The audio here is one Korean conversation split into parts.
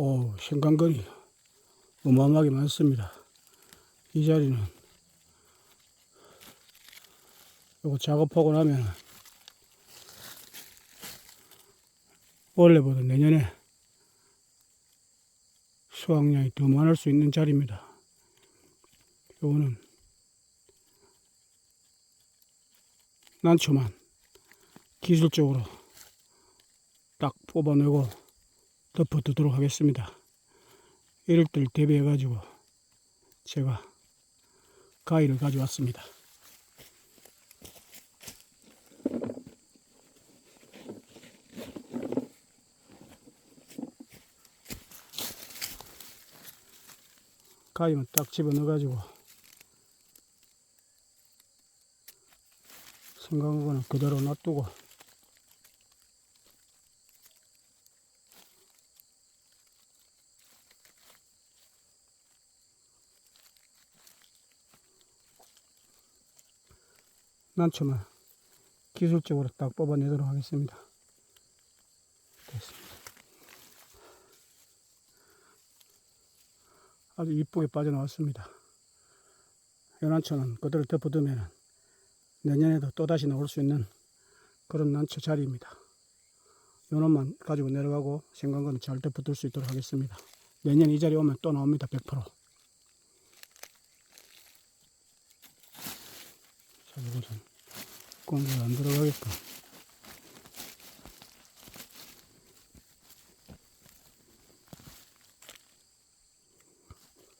오, 생강건이 어마어마하게 많습니다. 이 자리는 요거 작업하고 나면 원래보다 내년에 수확량이 더 많을 수 있는 자리입니다. 요거는 난초만 기술적으로 딱 뽑아내고 덮어두도록 하겠습니다. 이럴 때를 대비해 가지고 제가 가위를 가져왔습니다. 가위만 딱 집어넣어 가지고 생각한 거는 그대로 놔두고 난초만 기술적으로 딱 뽑아내도록 하겠습니다. 됐습니다. 아주 이쁘게 빠져나왔습니다. 연난초는 그대로 덮어두면 내년에도 또다시 나올 수 있는 그런 난초 자리입니다. 요놈만 가지고 내려가고 생강거는 잘 덮어둘 수 있도록 하겠습니다. 내년 이 자리 오면 또 나옵니다. 100%. 자, 이것은 공기가 안 들어가게끔.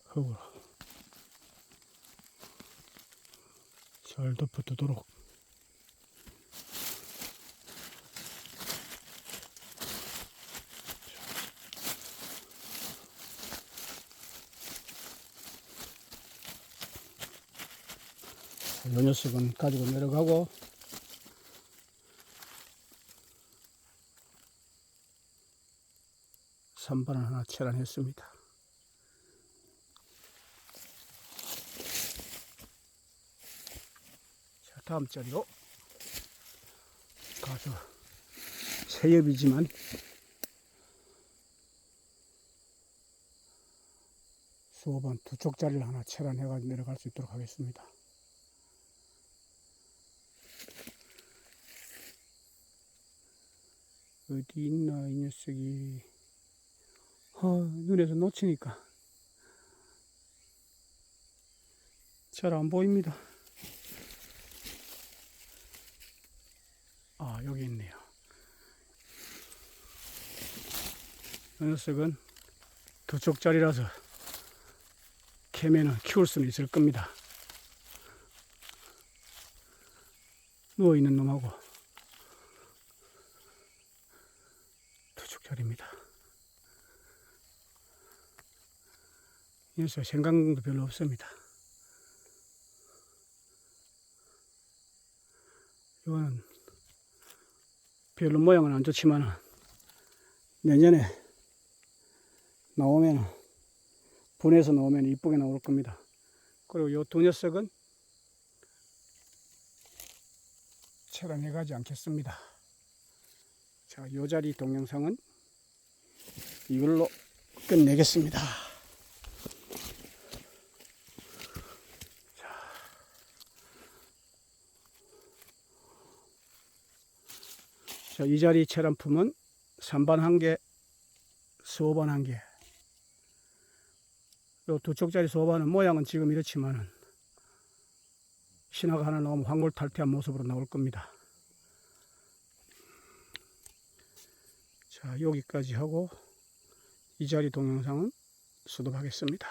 흙으로 잘 덮어두도록 요 녀석은 가지고 내려가고 선반을 하나 체란했습니다. 자, 다음 자리로 가서 새엽이지만 수업은 두쪽 자리를 하나 체란해가지고 내려갈 수 있도록 하겠습니다. 어디 있나 이 녀석이 아, 눈에서 놓치니까 잘 안 보입니다. 아, 여기 있네요. 이 녀석은 두 쪽짜리라서 캐면은 키울 수는 있을 겁니다. 누워있는 놈하고 이 녀석 생강도 별로 없습니다. 이거는 별로 모양은 안 좋지만 내년에 나오면 분해서 나오면 이쁘게 나올 겁니다. 그리고 요 두 녀석은 체감해 가지 않겠습니다. 자, 요 자리 동영상은 이걸로 끝내겠습니다. 자, 이 자리 체란품은 3반 한 개, 수호반 한 개. 요 두 쪽짜리 수호반은 모양은 지금 이렇지만은 신화가 하나 나오면 황골탈퇴한 모습으로 나올 겁니다. 자, 여기까지 하고 이 자리 동영상은 수도하겠습니다.